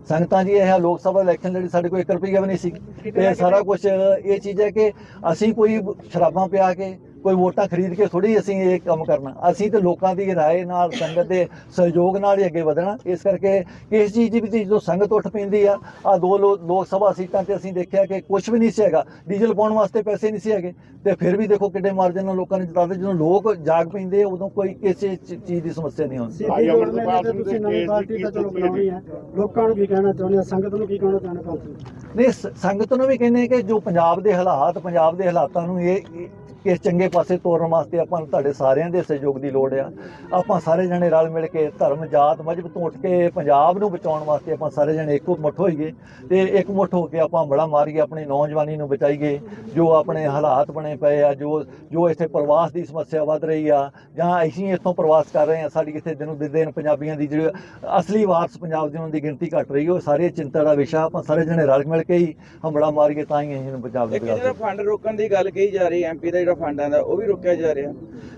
[SPEAKER 2] ਸੰਗਤਾਂ ਜੀ ਇਹ ਲੋਕ ਸਭਾ ਇਲੈਕਸ਼ਨ ਜਿਹੜੀ ਸਾਡੇ ਕੋਲ 1 ਰੁਪਈਆ ਵੀ ਨਹੀਂ ਸੀ। ਇਹ ਸਾਰਾ ਕੁਝ ਇਹ ਚੀਜ਼ ਹੈ ਕਿ ਅਸੀਂ ਕੋਈ ਸ਼ਰਾਬਾਂ ਪਿਆ ਕੇ ਕੋਈ ਵੋਟਾਂ ਖਰੀਦ ਕੇ ਥੋੜੀ ਅਸੀਂ ਇਹ ਕੰਮ ਕਰਨਾ ਅਸੀਂ ਤੇ ਲੋਕਾਂ ਦੀ رائے ਨਾਲ ਸੰਗਤ ਦੇ ਸਹਿਯੋਗ ਨਾਲ ਹੀ ਅੱਗੇ ਵਧਣਾ ਇਸ ਕਰਕੇ ਇਸ ਚੀਜ਼ ਦੀ ਵੀ ਜਦੋਂ ਸੰਗਤ ਉੱਠ ਪੈਂਦੀ ਆ ਆ ਦੋ ਲੋ- ਲੋਕ ਸਭਾ ਸੀਟਾਂ ਤੇ ਅਸੀਂ ਦੇਖਿਆ ਕਿ ਕੁਝ ਵੀ ਨਹੀਂ ਸੀ ਹੈਗਾ ਡੀਜ਼ਲ ਪਾਉਣ ਵਾਸਤੇ ਪੈਸੇ ਨਹੀਂ ਸੀ ਹੈਗੇ ਤੇ ਫਿਰ ਵੀ ਦੇਖੋ ਕਿੱਡੇ ਮਾਰਜਨ ਨਾਲ ਲੋਕਾਂ ਨੇ ਜਿਤਾਦੇ ਜਦੋਂ ਲੋਕ ਜਾਗ ਪੈਂਦੇ ਆ, ਉਦੋਂ ਕੋਈ ਕਿਸੇ ਚ- ਚੀਜ਼ ਦੀ ਸਮੱਸਿਆ ਨਹੀਂ ਹੁੰਦੀ
[SPEAKER 5] ਸਿੱਧੀ
[SPEAKER 6] ਭਾਈ
[SPEAKER 5] ਜੋੜ
[SPEAKER 6] ਅਮਰਪਾਲ
[SPEAKER 5] ਮੇਲੇ ਤੇ
[SPEAKER 6] ਸਿੰਘ ਦੇ
[SPEAKER 5] ਤੁਸੀਂ ਨਵੀਂ
[SPEAKER 6] ਕੇਸ
[SPEAKER 5] ਪਾਰਟੀ
[SPEAKER 6] ਦੀ
[SPEAKER 5] ਤਾਂ ਚਲੋ
[SPEAKER 6] ਕੀ
[SPEAKER 5] ਬਣਾਉਣੀ ਹੈ ਲੋਕਾਂ ਨੂੰ ਕੀ ਕਹਿਣਾ ਚਾਹੁੰਦੇ ਆ ਸੰਗਤ ਨੂੰ ਕੀ ਕਹਿਣਾ ਚਾਹੁੰਦੇ ਪੰਥ ਨੂੰ
[SPEAKER 2] ਨਹੀਂ ਸ- ਸੰਗਤ ਨੂੰ ਵੀ ਕਹਿੰਦੇ ਕਿ ਜੋ ਪੰਜਾਬ ਦੇ ਹਾਲਾਤ ਪੰਜਾਬ ਦੇ ਹਾਲਾਤਾਂ ਨੂੰ ਇਹ ਇਹ- ਇਸ ਚੰਗੇ ਪਾਸੇ ਤੋਰਨ ਵਾਸਤੇ ਆਪਾਂ ਨੂੰ ਤੁਹਾਡੇ ਸਾਰਿਆਂ ਦੇ ਸਹਿਯੋਗ ਦੀ ਲੋੜ ਆ। ਆਪਾਂ ਸਾਰੇ ਜਣੇ ਰਲ ਮਿਲ ਕੇ ਧਰਮ ਜਾਤ ਮਜਬ ਤੋਂ ਉੱਠ ਕੇ ਪੰਜਾਬ ਨੂੰ ਬਚਾਉਣ ਵਾਸਤੇ ਆਪਾਂ ਸਾਰੇ ਜਣੇ ਇੱਕੋ ਮੁੱਠ ਹੋਈਏ ਤੇ ਇੱਕ ਮੁੱਠ ਹੋ ਕੇ ਆਪਾਂ ਬੜਾ ਮਾਰੀਏ ਆਪਣੀ ਨੌਜਵਾਨੀ ਨੂੰ ਬਚਾਈਏ ਜੋ ਆਪਣੇ ਹਾਲਾਤ ਬਣੇ ਪਏ ਆ ਜੋ ਜੋ ਇੱਥੇ ਪ੍ਰਵਾਸ ਦੀ ਸਮੱਸਿਆ ਵੱਧ ਰਹੀ ਆ ਜਾਂ ਅਸੀਂ ਇੱਥੋਂ ਪ੍ਰਵਾਸ ਕਰ ਰਹੇ ਆ ਸਾਡੀ ਇੱਥੇ ਦਿਨੋਂ ਦਿਨ ਪੰਜਾਬੀਆਂ ਦੀ ਜਿਹੜੀ ਅਸਲੀ ਵਾਰਸ ਪੰਜਾਬ ਦੀ ਉਹਨਾਂ ਦੀ ਗਿਣਤੀ ਘਟ ਰਹੀ ਉਹ ਸਾਰੇ ਚਿੰਤਾ ਦਾ ਵਿਸ਼ਾ ਆਪਾਂ ਸਾਰੇ ਜਣੇ ਰਲ ਮਿਲ ਕੇ ਹੀ ਹੰਬੜਾ ਮਾਰੀਏ ਤਾਂ ਹੀ ਅਸੀਂ ਇਹਨੂੰ ਪੰਜਾਬ ਦੇ
[SPEAKER 9] ਫੰਡ ਰੋਕਣ ਦੀ ਗੱਲ ਕਹੀ ਜਾ ਰਹੀ ਐਮਪੀ ਦਾ ਜਿਹੜਾ ਫੰਡ ਆਂਦਾ ਉਹ ਵੀ ਰੋਕਿਆ ਜਾ ਰਿਹਾ।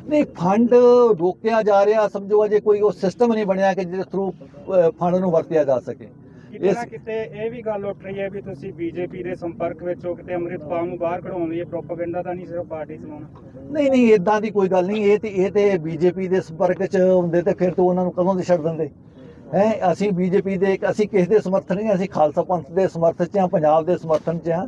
[SPEAKER 2] ਨਹੀਂ ਫੰਡ ਰੋਕਿਆ ਜਾ ਰਿਹਾ ਸਮਝੋ ਅਜੇ ਕੋਈ ਉਹ ਸਿਸਟਮ ਨਹੀਂ ਬਣਿਆ ਕਿ ਜਿਹਦੇ ਥਰੂ ਫੰਡ ਨੂੰ ਵਰਤਿਆ ਜਾ ਸਕੇ। ਇਸ-
[SPEAKER 4] ਕਿਤੇ ਇਹ ਵੀ ਗੱਲ ਉੱਠ ਰਹੀ ਹੈ ਵੀ ਤੁਸੀਂ ਬੀਜੇਪੀ ਦੇ ਸੰਪਰਕ ਵਿੱਚ ਹੋ ਕਿਤੇ ਅੰਮ੍ਰਿਤਪਾਲ ਨੂੰ ਬਾਹਰ ਕਢਾਉਣ ਲਈ ਪ੍ਰੋਪਾਗੈਂਡਾ ਤਾਂ ਨਹੀਂ ਸਿਰਫ ਪਾਰਟੀ ਚਲਾਉਣਾ।
[SPEAKER 2] ਨਹੀਂ ਨਹੀਂ ਇਦਾਂ ਦੀ ਕੋਈ ਗੱਲ ਨਹੀਂ ਇਹ ਤੇ ਇਹ ਤੇ ਬੀਜੇਪੀ ਦੇ ਸੰਪਰਕ ਚ ਹੁੰਦੇ ਤੇ ਫਿਰ ਤੋਂ ਉਹਨਾਂ ਨੂੰ ਕਦੋਂ ਦੇ ਛੱਡ ਦਿੰਦੇ? ਹੈ ਅਸੀਂ ਬੀਜੇਪੀ ਦੇ ਅਸੀਂ ਕਿਸੇ ਦੇ ਸਮਰਥਨ ਨਹੀਂ ਅਸੀਂ ਖਾਲਸਾ ਪੰਥ ਦੇ ਸਮਰਥਨ ਚ ਹਾਂ ਪੰਜਾਬ ਦੇ ਸਮਰਥਨ ਚ ਹਾਂ।